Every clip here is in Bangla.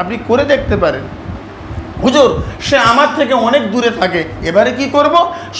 আপনি করে দেখতে পারেন। হুজুর, সে আমার থেকে অনেক দূরে থাকে। এবারে কি করব?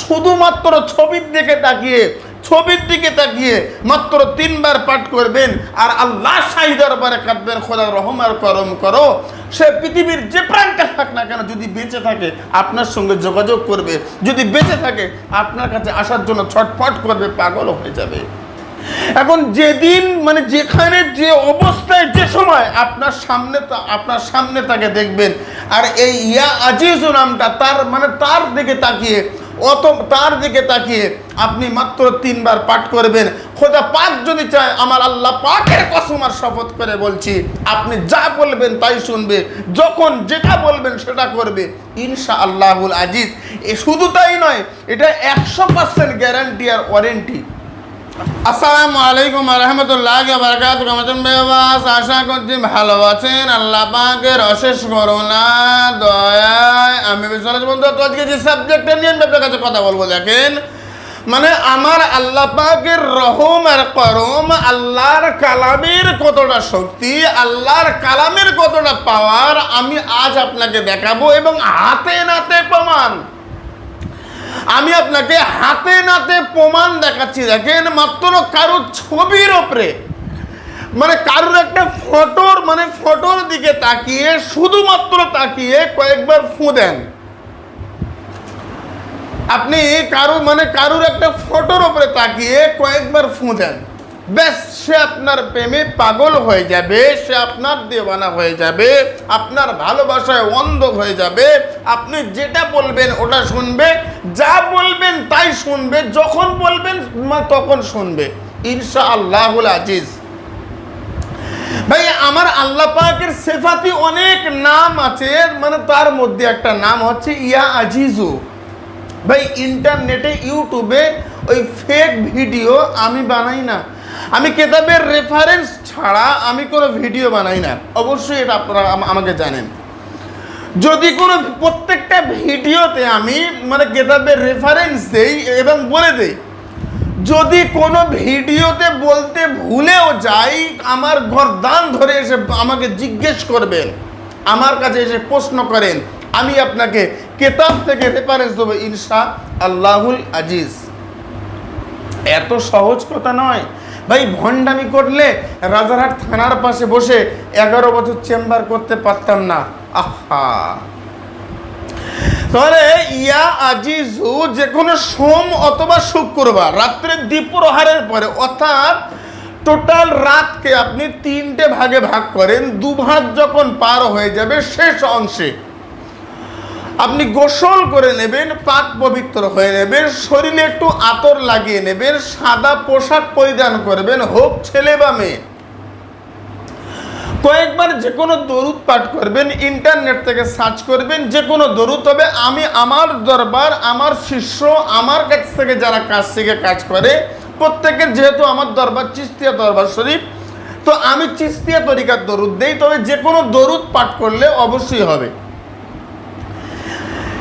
শুধুমাত্র ছবির দিকে তাকিয়ে, ছবির দিকে তাকিয়ে মাত্র তিনবার পাঠ করবেন আর আল্লাহ শাহী দরবারে কাঁদবেন খোদা রহম আর করম করো। সে পৃথিবীর যে প্রাণটা থাক না কেন, যদি বেঁচে থাকে, আপনার সঙ্গে যোগাযোগ করবে। যদি বেঁচে থাকে, আপনার কাছে আসার জন্য ছটফট করবে পাগল হয়ে যাবে। এখন যেদিন মানে যেখানে যে অবস্থায়, যে সময় আপনার সামনে আপনার সামনে তাকে দেখবেন, আর এই ইয়া আজিজু নামটা তার মানে তার দিকে তাকিয়ে, অত তার দিকে তাকিয়ে আপনি মাত্র তিনবার পাঠ করবেন। খোদা পাক যদি চায়, আমার আল্লাহ পাকের কসম আর শপথ করে বলছি, আপনি যা বলবেন তাই শুনবে, যখন যেটা বলবেন সেটা করবে। ইনশা আল্লাহুল আজিজ। এ শুধু তাই নয়, এটা একশো পার্সেন্ট গ্যারান্টি আর ওয়ারেন্টি আসসালামু আলাইকুম রহমতুল্লাহ বারকাত রহমতুল বেবাস আশা করছি ভালো আছেন। আল্লাহ পাকের অশেষ করোনা দয়ায় আমি বিশ্বাস বন্ধু, তো আজকে যে সাবজেক্টটা নিয়ে আপনার কাছে কথা বলব, দেখেন মানে আমার আল্লাহ পাকের রহম আর করম, আল্লাহর কালামের কতটা শক্তি, আল্লাহর কালামের কতটা পাওয়ার আমি আজ আপনাকে দেখাবো এবং হাতে নাতে প্রমাণ। আমি আপনাকে হাতে নাতে প্রমাণ দেখাচ্ছি। দেখেন মাত্র কারোর ছবির ওপরে। মানে কারোর একটা ফটোর মানে ফটোর দিকে তাকিয়ে, শুধুমাত্র তাকিয়ে কয়েকবার ফু দেন। আপনি কারও মানে কারোর একটা ফটোর ওপরে তাকিয়ে কয়েকবার ফু দেন। ব্যাস সে আপনার প্রেমে পাগল হয়ে যাবে, সে আপনার দেওয়ানা হয়ে যাবে, আপনার ভালোবাসায় অন্ধ হয়ে যাবে। আপনি যেটা বলবেন ওটা শুনবে, যা বলবেন তাই শুনবে, যখন বলবেন তখন শুনবে। ইনশা আল্লাহুল আজিজ। ভাই, আমার আল্লাহ পাকের সেফাতি অনেক নাম আছে মানে তার মধ্যে একটা নাম হচ্ছে ইয়া আজিজু। ভাই, ইন্টারনেটে, ইউটিউবে ওই ফেক ভিডিও আমি বানাই না। আমি কেতাবের রেফারেন্স ছাড়া আমি কোনো ভিডিও বানাই না। অবশ্যই এটা আপনারা আমাকে জানেন। যদি কোনো প্রত্যেকটা ভিডিওতে আমি মানে কেতাবের রেফারেন্স দেই এবং বলে দেই, যদি কোনো ভিডিওতে বলতে ভুলেও যাই, আমার গরদান ধরে এসে আমাকে জিজ্ঞেস করবেন, আমার কাছে এসে প্রশ্ন করেন, আমি আপনাকে কেতাব থেকে রেফারেন্স দেবো ইনশা আল্লাহুল আজিজ। এত সহজ কথা নয়। ভাই, ভণ্ডামি করলে রাজারহাট থানার পাশে বসে এগারো বছর চেম্বার করতে পারতাম না। আহা। তাহলে ইয়া আজিজু যে কোনো সোম অথবা শুক্রবার, রাত্রে দ্বীপ্রহারের পরে, অর্থাৎ টোটাল রাতকে আপনি তিনটে ভাগে ভাগ করেন, দুভাগ যখন পার হয়ে যাবে শেষ অংশে। আপনি গোসল করে নেবেন, পাক পবিত্র হয়ে নেবেন, শরীরে একটু আতর লাগিয়ে নেবেন, সাদা পোশাক পরিধান করবেন, হোক ছেলে বা মেয়ে। কয়েকবার যে কোনো দরুদ পাঠ করবেন, ইন্টারনেট থেকে সার্চ করবেন, যে কোনো দরুদ। তবে আমি আমার দরবার, আমার শিষ্য, আমার কাছ থেকে যারা কাজ থেকে কাজ করে, প্রত্যেকের যেহেতু আমার দরবার চিস্তিয়া দরবার শরীফ, তো আমি চিস্তিয়া তরিকার দরুদ দেই, তবে যে কোনো দরুদ পাঠ করলে অবশ্যই হবে।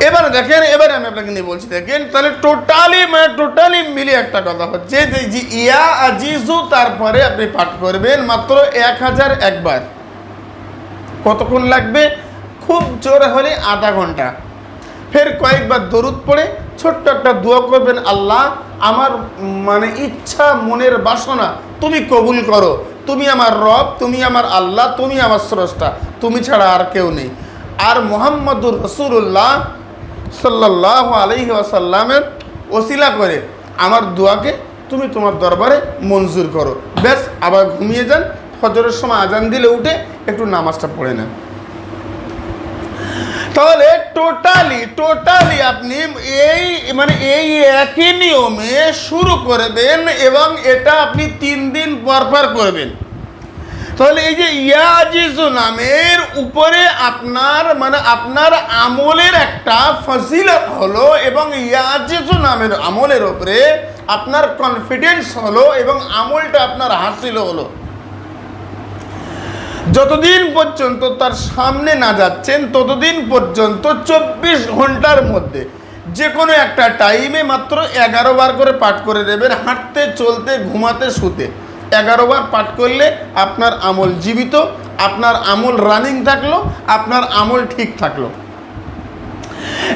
এবার দেখেন, এবারে আমি আপনাকে নিয়ে বলছি, দেখেন, তাহলে টোটালি মানে টোটালি মিলে একটা কথা হচ্ছে যে ইয়া আজিজু তারপরে আপনি পাঠ করবেন মাত্র এক হাজার একবার। কতক্ষণ লাগবে? খুব জোরে হলে আধা ঘণ্টা। ফের কয়েকবার দরুদ পড়ে ছোট্ট একটা দোয়া করবেন, আল্লাহ, আমার মানে ইচ্ছা, মনের বাসনা তুমি কবুল করো। তুমি আমার রব, তুমি আমার আল্লাহ, তুমি আমার স্রষ্টা। তুমি ছাড়া আর কেউ নেই। আর মোহাম্মদুর রসুল্লাহ সাল্লাহ আলহি আসাল্লামের ওসিলা করে আমার দোয়াকে তুমি তোমার দরবারে মঞ্জুর করো। ব্যাস, আবার ঘুমিয়ে যান, ফজরের সময় আজান দিলে উঠে একটু নামাজটা পড়ে নেন। তাহলে টোটালি টোটালি আপনি এই মানে এই একই নিয়মে শুরু করে দেন এবং এটা আপনি তিন দিন পর পর করবেন। তাহলে এই যে ইয়াজিজু নামের উপরে আপনার মানে আপনার আমলের একটা ফজিলত হলো এবং ইয়াজিজু নামের আমলের উপরে আপনার কনফিডেন্স হলো এবং আমলটা আপনার হাসিল হলো। যতদিন পর্যন্ত তার সামনে না যাচ্ছেন, ততদিন পর্যন্ত চব্বিশ ঘণ্টার মধ্যে যে কোনো একটা টাইমে মাত্র এগারো বার করে পাঠ করে দেবেন, হাঁটতে, চলতে, ঘুমাতে, শুতে। এগারো বার পাঠ করলে আপনার আমল জীবিত, আপনার আমল রানিং থাকল, আপনার আমল ঠিক থাকল।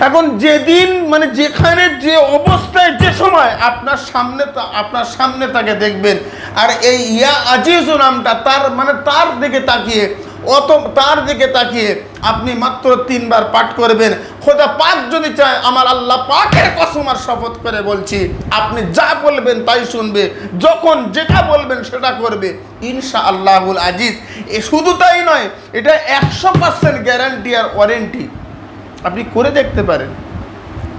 এখন যেদিন মানে যেখানে যে অবস্থায়, যে সময় আপনার সামনে আপনার সামনে তাকে দেখবেন, আর এই ইয়া আজিজু নামটা তার মানে তার দিকে তাকিয়ে অত তার দিকে তাকিয়ে আপনি মাত্র তিনবার পাঠ করবেন। খোদা পাক যদি চায়, আমার আল্লাহ পাকের কসম আর শপথ করে বলছি, আপনি যা বলবেন তাই শুনবে, যখন যেটা বলবেন সেটা করবে। ইনশা আল্লাহুল আজিজ। এ শুধু তাই নয়, এটা একশো পার্সেন্ট গ্যারান্টি আর ওয়ারেন্টি আপনি করে দেখতে পারেন।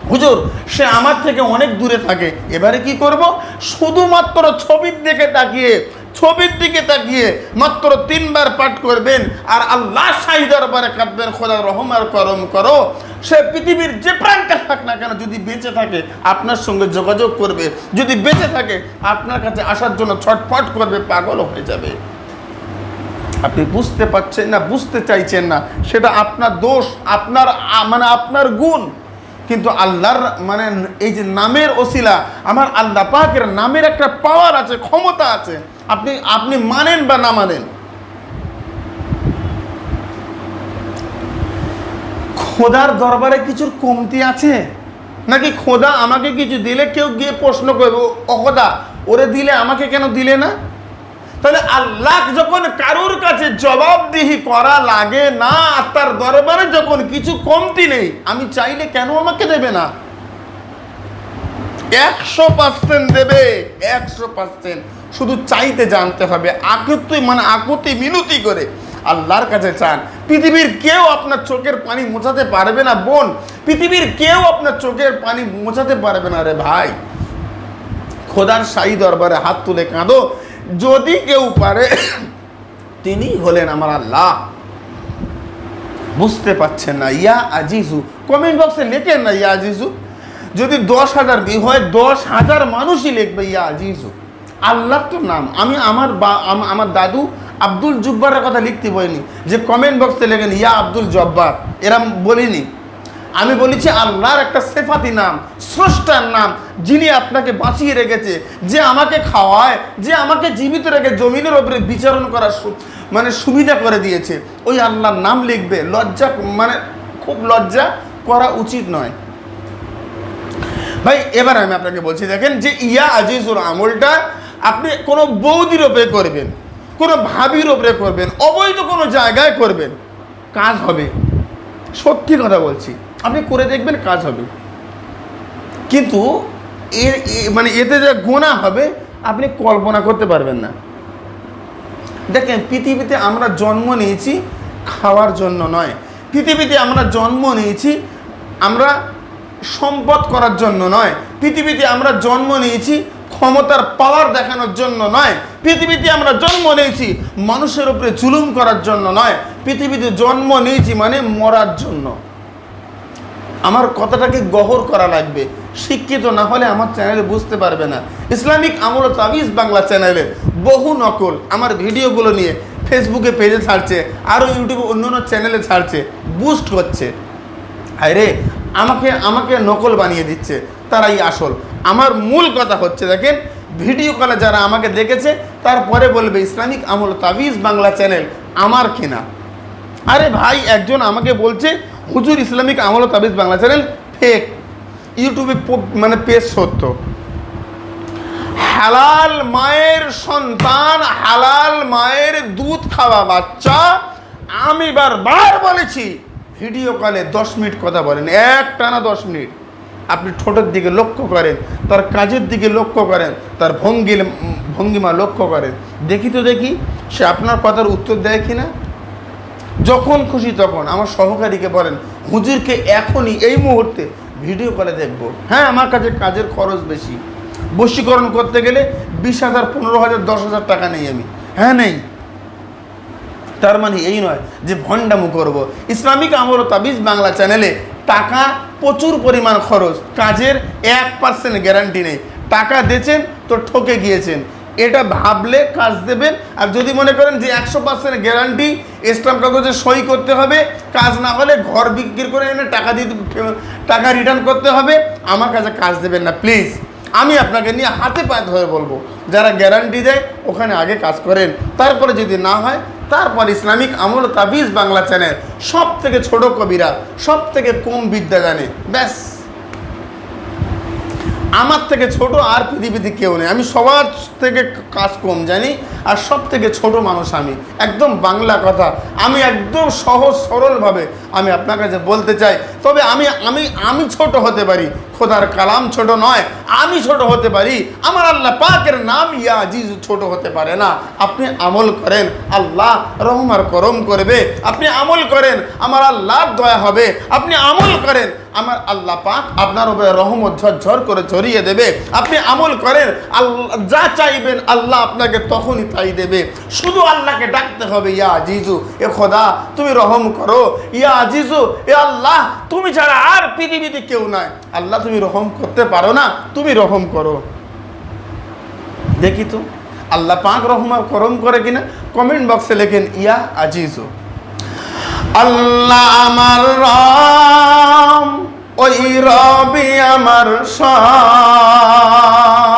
হুজুর, সে আমার থেকে অনেক দূরে থাকে। এবারে কি করব? শুধুমাত্র ছবির দিকে তাকিয়ে ছবির দিকে তাকিয়ে মাত্র তিনবার পাঠ করবেন, আর আল্লাহ শাহী দরবারে কাঁদবেন, খোদা রহম আর করম করো। সে পৃথিবীর যে প্রাণটা থাক না কেন, যদি বেঁচে থাকে, আপনার সঙ্গে যোগাযোগ করবে। যদি বেঁচে থাকে, আপনার কাছে আসার জন্য ছটফট করবে, পাগল হয়ে যাবে। আপনি বুঝতে পারছেন না, বুঝতে চাইছেন না, সেটা আপনার দোষ, আপনার মানে আপনার গুণ। কিন্তু আল্লাহর মানে এই যে নামের ওসিলা, আমার আল্লাহ পাকের নামের একটা পাওয়ার আছে, ক্ষমতা আছে। আপনি আপনি মানেন বা না মানেন? খোদার দরবারে কিছুর কমতি আছে? নাকি খোদা আমাকে কিছু দিলে কেউ গিয়ে প্রশ্ন করবে, "ও- ও ওরে দিলে আমাকে কেন দিলে না? তাহলে আল্লাহ যখন কারোর কাছে জবাবদিহি করা লাগে না তার দরবারে যখন কিছু কমতি নেই, আমি চাইলে কেন আমাকে দেবে না? একশো পার্সেন্ট দেবে, একশো পার্সেন্ট শুধু চাইতে জানতে হবে, আকুতি মানে আকুতি মিনতি করে আল্লাহর কাছে চান। পৃথিবীর কেউ আপনার চোখের পানি মোছাতে পারবে না, বোন। পৃথিবীর কেউ আপনার চোখের পানি মোছাতে পারবে না রে ভাই। খোদার সাই দরবারে হাত তুলে কাঁদো। যদি কেউ পারে, তিনি হলেন আমার আল্লাহ। বুঝতে পাচ্ছেন না, ইয়া আজিজু। কমেন্ট বক্সে লেখেন না, ইয়া আজিজু। যদি দশ হাজার হয়, দশ হাজার মানুষই লিখবে, ইয়া আজিজু। আল্লাহ তো নাম। আমি আমার বা আমার দাদু আব্দুল জুব্বারের কথা লিখতে বলিনি। যে কমেন্ট বক্সে লেখেন, ইয়া আব্দুল জব্বার। এরম বলিনি। আমি বলেছি, আল্লাহর একটা সেফাতি নাম, স্রষ্টার নাম, যিনি আপনাকে বাঁচিয়ে রেখেছে, যে আমাকে খাওয়ায়, যে আমাকে জীবিত রেখে জমিনের ওপরে বিচারণ করার মানে সুবিধা করে দিয়েছে। ওই আল্লাহর নাম লিখবে। লজ্জা মানে খুব লজ্জা করা উচিত নয়। ভাই, এবার আমি আপনাকে বলছি, দেখেন যে ইয়া আজিজুর আমলটা আপনি কোনো বৌদির ওপরে করবেন, কোনো ভাবির ওপরে করবেন, অবৈধ কোনো জায়গায় করবেন, কাজ হবে। সত্যি কথা বলছি, আপনি করে দেখবেন কাজ হবে। কিন্তু এর মানে এতে যে গোনা হবে, আপনি কল্পনা করতে পারবেন না। দেখেন, পৃথিবীতে আমরা জন্ম নিয়েছি খাওয়ার জন্য নয়। পৃথিবীতে আমরা জন্ম নিয়েছি, আমরা সম্পদ করার জন্য নয়। পৃথিবীতে আমরা জন্ম নিয়েছি ক্ষমতার পাওয়ার দেখানোর জন্য নয়। পৃথিবীতে আমরা জন্ম নিয়েছি মানুষের উপরে জুলুম করার জন্য নয়। পৃথিবীতে জন্ম নিয়েছি মানে মরার জন্য। আমার কথাটাকে গহর করা লাগবে। শিক্ষিত না হলে আমার চ্যানেলে বুঝতে পারবে না। ইসলামিক আমল তাবিজ বাংলা চ্যানেলে বহু নকল। আমার ভিডিওগুলো নিয়ে ফেসবুকে পেজে ছাড়ছে আরও ইউটিউবে অন্য অন্য চ্যানেলে ছাড়ছে বুস্ট করছে হায় রে আমাকে আমাকে নকল বানিয়ে দিচ্ছে। তারাই আসল। আমার মূল কথা হচ্ছে, দেখেন ভিডিও কলে যারা আমাকে দেখেছে, তারপরে বলবে, ইসলামিক আমল তাবিজ বাংলা চ্যানেল আমার কিনা। আরে ভাই, একজন আমাকে বলছে, হুজুর, ইসলামিক আমল তাবিজ বাংলা চ্যানেল ফেক ইউটিউবে মানে পেজ সত্য। হালাল মায়ের সন্তান, হালাল মায়ের দুধ খাওয়া বাচ্চা, আমি বারবার বলেছি ভিডিও কলে দশ মিনিট কথা বলেন, এক টানা দশ মিনিট। আপনি ঠোঁটের দিকে লক্ষ্য করেন, তার কাজের দিকে লক্ষ্য করেন, তার ভঙ্গি ভঙ্গিমা লক্ষ্য করেন। দেখি তো দেখি, সে আপনার কথার উত্তর দেয় কি না যখন খুশি তখন আমার সহকারীকে বলেন, হুজুরকে এখনই এই মুহূর্তে ভিডিও কলে দেখব। হ্যাঁ আমার কাছে কাজের খরচ বেশি। বশীকরণ করতে গেলে বিশ হাজার, পনেরো হাজার, দশ হাজার টাকা নেই আমি। হ্যাঁ নেই। তার মানে এই নয় যে ভণ্ডামু করব। ইসলামিক আমল ও তাবিজ বাংলা চ্যানেলে টাকা প্রচুর পরিমাণ খরচ। কাজের এক পার্সেন্ট গ্যারান্টি নেই। টাকা দিয়েছেন, তো ঠকে গিয়েছেন। এটা ভাবলে কাজ দেবেন। আর যদি মনে করেন যে একশো পার্সেন্ট গ্যারান্টি স্টাম্প কাগজে সই করতে হবে, কাজ না হলে ঘর বিক্রি করে এনে টাকা দিতে টাকা রিটার্ন করতে হবে, আমার কাছে কাজ দেবেন না প্লিজ আমি আপনাকে নিয়ে হাতে পায়ে ধরে বলব, যারা গ্যারান্টি দেয়, ওখানে আগে কাজ করেন। তারপরে যদি না হয় তারপর ইসলামিক আমল তাবিজ বাংলা চ্যানেল সব থেকে ছোট কবিরা সব থেকে কম বিদ্যা জানে। ব্যাস। আমার থেকে ছোট আর পৃথিবীতে কেউ নেই। আমি সবার থেকে কাজ কম জানি, আর সব থেকে ছোট মানুষ আমি। একদম বাংলা কথা। আমি একদম সহজ সরলভাবে আমি আপনার কাছে বলতে চাই, তবে আমি আমি আমি ছোট হতে পারি। খোদার কালাম ছোট নয়, আমি ছোট হতে পারি। আমার আল্লাহ পাকের নাম ইয়া আজিজ ছোট হতে পারে না। আপনি আমল করেন, আল্লাহ রহমার করম করবে। আপনি আমল করেন, আমার আল্লাহ দয়া হবে। আপনি আমল করেন, আমার আল্লাহ পাক আপনার উপরে রহমত ঝরঝর করে ছড়িয়ে দেবে। আপনি আমল করেন, আল্লাহ, যা চাইবেন আল্লাহ আপনাকে তখনই তাই দেবে। শুধু আল্লাহকে ডাকতে হবে, ইয়া আজিজু, এ খোদা, তুমি রহম করো। ইয়া আজিজু, এ আল্লাহ, তুমি ছাড়া আর পৃথিবীতে কেউ নাই। আল্লাহ, তুমি রহম করতে পারো না, তুমি রহম করো। দেখি তো, আল্লাহ পাক রহমার করম করে কিনা? কমেন্ট বক্সে লেখেন, ইয়া আজিজু। আল্লাহ আমার রাম ওই রবি আমার সব।